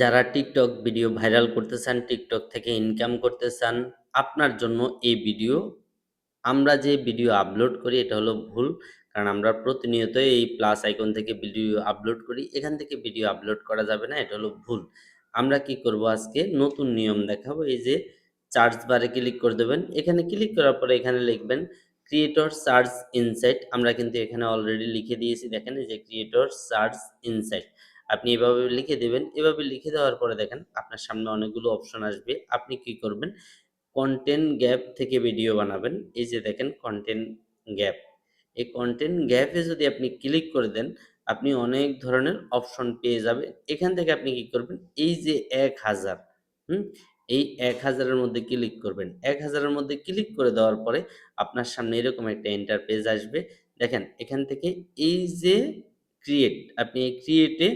যারা TikTok video viral করতে চান, টিকটক থেকে ইনকাম করতে চান, আপনার জন্য এই ভিডিও। আমরা যে ভিডিও আপলোড করি এটা হলো ভুল। কারণ আমরা প্রতিনিয়ত এই প্লাস আইকন থেকে ভিডিও আপলোড করি। এখান থেকে ভিডিও আপলোড করা যাবে না, এটা হলো ভুল। আমরা কি করব আজকে নতুন নিয়ম দেখাবো। এই যে সার্চ বারে ক্লিক করে দেবেন। এখানে ক্লিক করার পরে এখানে লিখবেন ক্রিয়েটর সার্চ ইনসাইট। আমরা কিন্তু এখানে অলরেডি লিখে দিয়েছি দেখেন এই যে ক্রিয়েটর সার্চ ইনসাইট। আপনি এভাবে লিখে দেবেন। এভাবে লিখে দেওয়ার পরে দেখেন আপনার সামনে অনেকগুলো অপশন আসবে। আপনি কি করবেন কন্টেন্ট গ্যাপ থেকে ভিডিও বানাবেন। এই যে দেখেন কন্টেন্ট গ্যাপ। এই কনটেন্ট গ্যাপে যদি আপনি ক্লিক করে দেন, আপনি অনেক ধরনের অপশন পেয়ে যাবেন। এখান থেকে আপনি কি করবেন এই যে ১০০০ হুম? এই এক হাজারের মধ্যে ক্লিক করবেন। এক হাজারের মধ্যে ক্লিক করে দেওয়ার পরে আপনার সামনে এরকম একটা ইন্টারফেস আসবে। দেখেন এখান থেকে এই যে ক্রিয়েট আপনি এই ক্রিয়েটে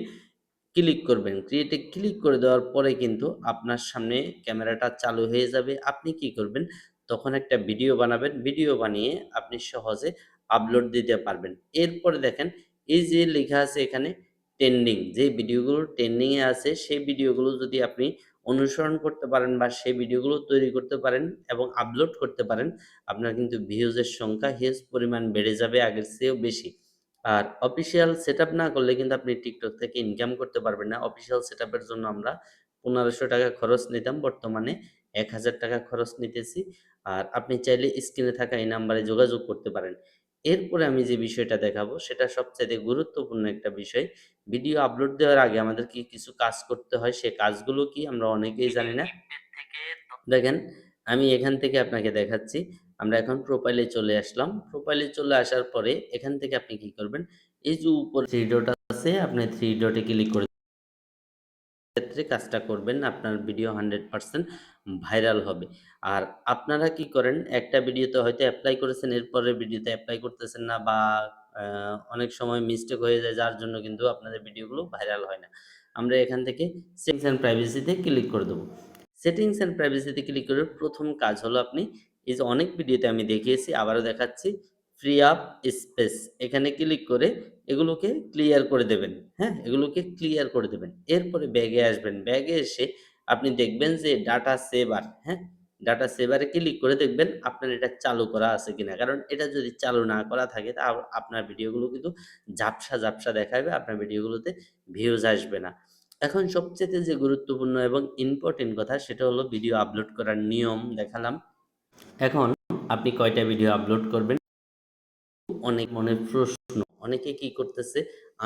ক্লিক করবেন। ক্রিয়েটে ক্লিক করে দেওয়ার পরে কিন্তু আপনার সামনে ক্যামেরাটা চালু হয়ে যাবে। আপনি কি করবেন তখন একটা ভিডিও বানাবেন। ভিডিও বানিয়ে আপনি সহজে আপলোড দিতে পারবেন। এরপরে দেখেন এই যে লেখা আছে এখানে ট্রেন্ডিং যে ভিডিওগুলো ট্রেন্ডিংয়ে আছে সেই ভিডিওগুলো যদি আপনি অনুসরণ করতে পারেন বা সেই ভিডিওগুলো তৈরি করতে পারেন এবং আপলোড করতে পারেন, আপনার কিন্তু ভিউজের সংখ্যা হিউজ পরিমাণ বেড়ে যাবে আগের চেয়েও বেশি। আর অফিসিয়াল সেটআপ না করলে কিন্তু আপনি টিকটক থেকে ইনকাম করতে পারবেন না। অফিসিয়াল সেটআপের জন্য আমরা ৳১৫০০ খরচ নিতাম। বর্তমানে ৳১০০০ খরচ নিতেছি। আর আপনি চাইলে স্ক্রিনে থাকা এই নাম্বারে যোগাযোগ করতে পারেন। এরপরে আমি যে বিষয়টা দেখাবো সেটা সবচাইতে গুরুত্বপূর্ণ একটা বিষয়। ভিডিও আপলোড দেওয়ার আগে আমাদের কি কিছু কাজ করতে হয়, সে কাজগুলো কি আমরা অনেকেই জানি না। দেখেন আমি এখান থেকে আপনাকে দেখাচ্ছি। আমরা এখন প্রোফাইলে চলে আসলাম। প্রোফাইলে চলে আসার পরে এখান থেকে আপনি কি করবেন, এই যে উপরে থ্রি ডট আছে আপনি থ্রি ডটে ক্লিক করে ক্ষেত্রে কাজটা করবেন আপনার ভিডিও 100% ভাইরাল হবে। আর আপনারা কি করেন একটা ভিডিওতে হয়তো অ্যাপ্লাই করেছেন এরপরের ভিডিওতে অ্যাপ্লাই করতেছেন না বা অনেক সময় মিস্টেক হয়ে যায় যার জন্য কিন্তু আপনাদের ভিডিওগুলো ভাইরাল হয় না। আমরা এখান থেকে সেটিংস অ্যান্ড প্রাইভেসি তে ক্লিক করে দেব। সেটিংস অ্যান্ড প্রাইভেসিতে ক্লিক করে প্রথম কাজ হলো আপনি এই যে অনেক ভিডিওতে আমি দেখিয়েছি আবারও দেখাচ্ছি ফ্রি আপ স্পেস এখানে ক্লিক করে এগুলোকে ক্লিয়ার করে দেবেন। হ্যাঁ? এগুলোকে ক্লিয়ার করে দেবেন। এরপরে ব্যাগে আসবেন। ব্যাগে এসে আপনি দেখবেন যে ডাটা সেভার, হ্যাঁ? ডাটা সেভারে ক্লিক করে দেখবেন আপনার এটা চালু করা আছে কিনা। কারণ এটা যদি চালু না করা থাকে তা আপনার ভিডিওগুলো কিন্তু ঝাপসা, ঝাপসা দেখাবে। আপনার ভিডিওগুলোতে ভিউজ আসবে না। এখন সবচাইতে যে গুরুত্বপূর্ণ এবং ইম্পর্টেন্ট কথা সেটা হলো ভিডিও আপলোড করার নিয়ম দেখালাম। এখন আপনি কয়টা ভিডিও আপলোড করবেন? অনেক মনের প্রশ্ন। অনেকে কি করতেছে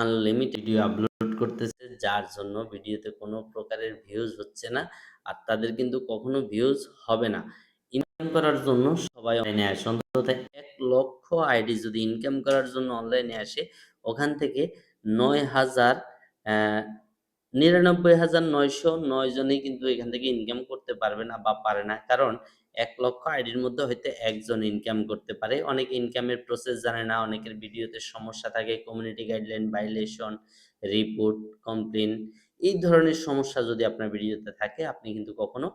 আনলিমিটেড ভিডিও আপলোড করতেছে, যার জন্য ভিডিওতে কোনো প্রকারের ভিউজ হচ্ছে না। আর তাদের কিন্তু কখনো ভিউজ হবে না। ইনকাম করার জন্য সবাই অনলাইনে আসে। অন্তত এক লক্ষ আইডি যদি ইনকাম করার জন্য অনলাইনে আসে, ওখান থেকে ৯০০০ অ্যা ৯৯৯০৯ জনই কিন্তু এখান থেকে ইনকাম করতে পারবে না বা পারে না। কারণ ১ লক্ষ আইডির মধ্যে হয়তো একজন ইনকাম করতে পারে। অনেকে ইনকামের প্রসেস জানে না, অনেকের ভিডিওতে সমস্যা থাকে, community guideline violation, report, complain এই ধরনের সমস্যা যদি আপনার ভিডিওতে থাকে আপনি কিন্তু কখনো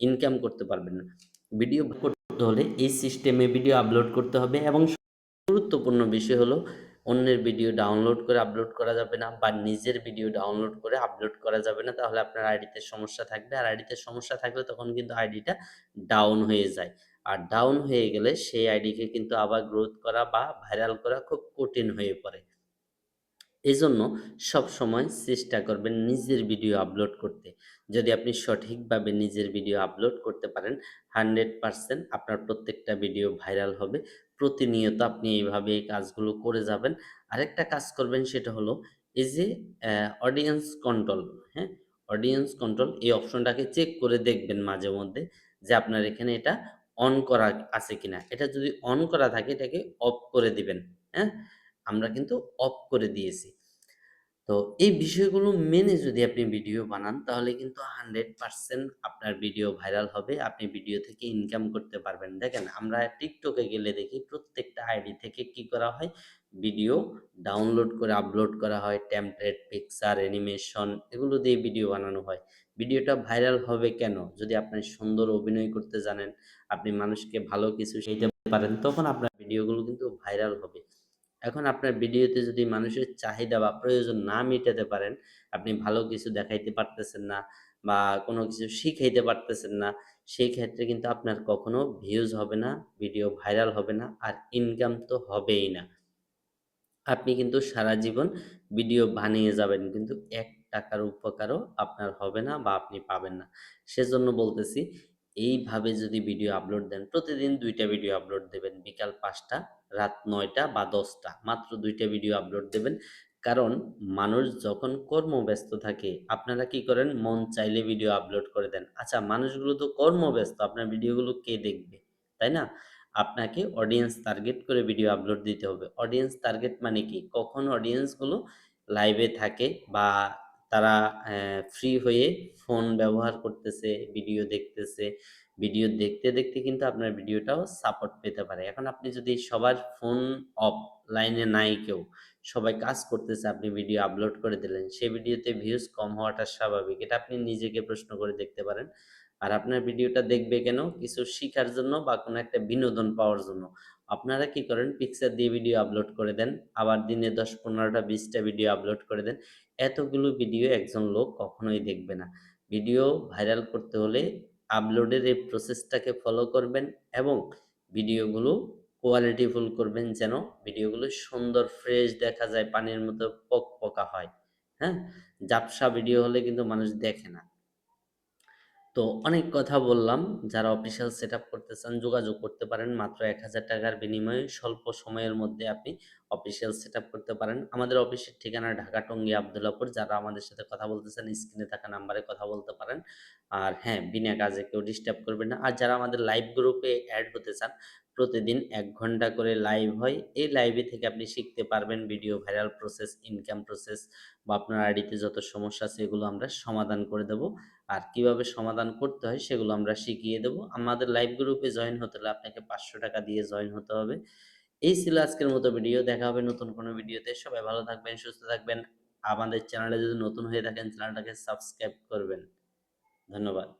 ইনকাম করতে পারবেন না। ভিডিও করতে হলে এই সিস্টেমে ভিডিও আপলোড করতে হবে এবং গুরুত্বপূর্ণ বিষয় হলো অন্যের ভিডিও ডাউনলোড করে আপলোড করা যাবে না বা নিজের ভিডিও ডাউনলোড করে আপলোড করা যাবে না। তাহলে আপনার আইডিতে সমস্যা থাকবে। আর আইডিতে সমস্যা থাকলে তখন কিন্তু আইডিটা ডাউন হয়ে যায়। আর ডাউন হয়ে গেলে সেই আইডিকে কিন্তু আবার গ্রোথ করা বা ভাইরাল করা খুব কঠিন হয়ে পড়ে। এজন্য সবসময় চেষ্টা করবেন নিজের ভিডিও আপলোড করতে। যদি আপনি সঠিকভাবে নিজের ভিডিও আপলোড করতে পারেন 100% আপনার প্রত্যেকটা ভিডিও ভাইরাল হবে। প্রতিনিয়ত আপনি এইভাবে এই কাজগুলো করে যাবেন। আরেকটা কাজ করবেন সেটা হলো এই যে অডিয়েন্স কন্ট্রোল, হ্যাঁ? অডিয়েন্স কন্ট্রোল এই অপশনটাকে চেক করে দেখবেন মাঝে মধ্যে যে আপনার এখানে এটা অন করা আছে কিনা। এটা যদি অন করা থাকে এটাকে অফ করে দিবেন, হ্যাঁ? আমরা কিন্তু অফ করে দিয়েছি। তো এই বিষয়গুলো মেনে যদি আপনি ভিডিও বানান তাহলে কিন্তু 100% আপনার ভিডিও ভাইরাল হবে। আপনি ভিডিও থেকে ইনকাম করতে পারবেন। দেখেন আমরা টিকটকে গেলে দেখি প্রত্যেকটা আইডি থেকে কি করা হয়? ভিডিও ডাউনলোড করে আপলোড করা হয়। টেমপ্লেট, পিকচার, অ্যানিমেশন এগুলো দিয়ে ভিডিও বানানো হয়। ভিডিওটা ভাইরাল হবে কেন? যদি আপনি সুন্দর অভিনয় করতে জানেন, আপনি মানুষকে ভালো কিছু শিখাইতে পারেন তখন আপনার ভিডিওগুলো কিন্তু ভাইরাল হবে। এখন আপনার ভিডিওতে যদি মানুষের চাহিদা বা প্রয়োজন না মেটাতে পারেন, আপনি ভালো কিছু দেখাইতে পারতেছেন না বা কোনো কিছু শিখাইতে পারতেছেন না, সেই ক্ষেত্রে কিন্তু আপনার কখনো ভিউজ হবে না, ভিডিও ভাইরাল হবে না, আর ইনকাম তো হবেই না। আপনি কিন্তু সারা জীবন ভিডিও বানিয়ে যাবেন কিন্তু এক টাকার উপকারও আপনার হবে না বা আপনি পাবেন না সেজন্য বলতেছি এইভাবে যদি ভিডিও আপলোড দেন, প্রতিদিন দুইটা ভিডিও আপলোড দেবেন, বিকাল পাঁচটা, রাত নয়টা বা দশটা, মাত্র দুইটা ভিডিও আপলোড দেবেন। কারণ মানুষ যখন কর্মব্যস্ত থাকে, আপনারা কি করেন? মন চাইলে ভিডিও আপলোড করে দেন। আচ্ছা মানুষগুলো তো কর্মব্যস্ত, আপনার ভিডিওগুলো কে দেখবে? তাই না? আপনাকে অডিয়েন্স টার্গেট করে ভিডিও আপলোড দিতে হবে। অডিয়েন্স টার্গেট মানে কি? কখন অডিয়েন্সগুলো লাইভে থাকে বা তারা ফ্রি হয়ে ফোন ব্যবহার করতেছে ভিডিও দেখতেছে। ভিডিও দেখতে দেখতে কিন্তু আপনার ভিডিওটাও সাপোর্ট পেতে পারে। এখন আপনি যদি সবার ফোন অফ লাইনে নাই কেউ, সবাই কাজ করতেছে, আপনি ভিডিও আপলোড করে দিলেন সেই ভিডিওতে ভিউজ কম হওয়াটা স্বাভাবিক। এটা আপনি নিজেকে প্রশ্ন করে দেখতে পারেন। আর আপনার ভিডিওটা দেখবে কেন? কিছু শিখার জন্য বা কোনো একটা বিনোদন পাওয়ার জন্য। আপনারা কি করেন? পিকচার দিয়ে ভিডিও আপলোড করে দেন। আবার দিনে দশ, পনেরোটা, বিশটা ভিডিও আপলোড করে দেন। এতগুলো ভিডিও একজন লোক কখনোই দেখবে না। ভিডিও ভাইরাল করতে হলে আপলোডের এই প্রসেসটাকে ফলো করবেন এবং ভিডিওগুলো কোয়ালিটিফুল করবেন যেন ভিডিওগুলো সুন্দর ফ্রেশ দেখা যায়, পানির মতো পক পকা হয়। হ্যাঁ? জাপসা ভিডিও হলে কিন্তু মানুষ দেখে না। তো অনেক কথা বললাম। যারা অফিসিয়াল সেট আপ করতে চান, যোগাযোগ করতে পারেন। মাত্র এক হাজার টাকার বিনিময়ে স্বল্প সময়ের মধ্যে আপনি অফিসিয়াল সেট আপ করতে পারেন। আমাদের অফিসের ঠিকানা ঢাকা টঙ্গী আবদুল্লাপুর। যারা আমাদের সাথে কথা বলতে চান স্ক্রিনে থাকা নাম্বারে কথা বলতে পারেন। আর হ্যাঁ বিনা কাজে কেউ ডিস্টার্ব করবেন না। আর যারা আমাদের লাইভ গ্রুপে অ্যাড হতে চান প্রতিদিন এক ঘণ্টা করে লাইভ হয়। এই লাইভে থেকে আপনি শিখতে পারবেন video viral process income process বা আপনার আইডিতে যত সমস্যা আছে এগুলো আমরা সমাধান করে দেব। আর কীভাবে সমাধান করতে হয় সেগুলো আমরা শিখিয়ে দেব। আমাদের লাইভ গ্রুপে জয়েন হতে হলে আপনাকে পাঁচশো টাকা দিয়ে জয়েন হতে হবে। এই ছিল আজকের মতো ভিডিও দেখা হবে নতুন কোনো ভিডিওতে সবাই ভালো থাকবেন, সুস্থ থাকবেন। আমাদের চ্যানেলে যদি নতুন হয়ে থাকেন চ্যানেলটাকে সাবস্ক্রাইব করবেন। ধন্যবাদ।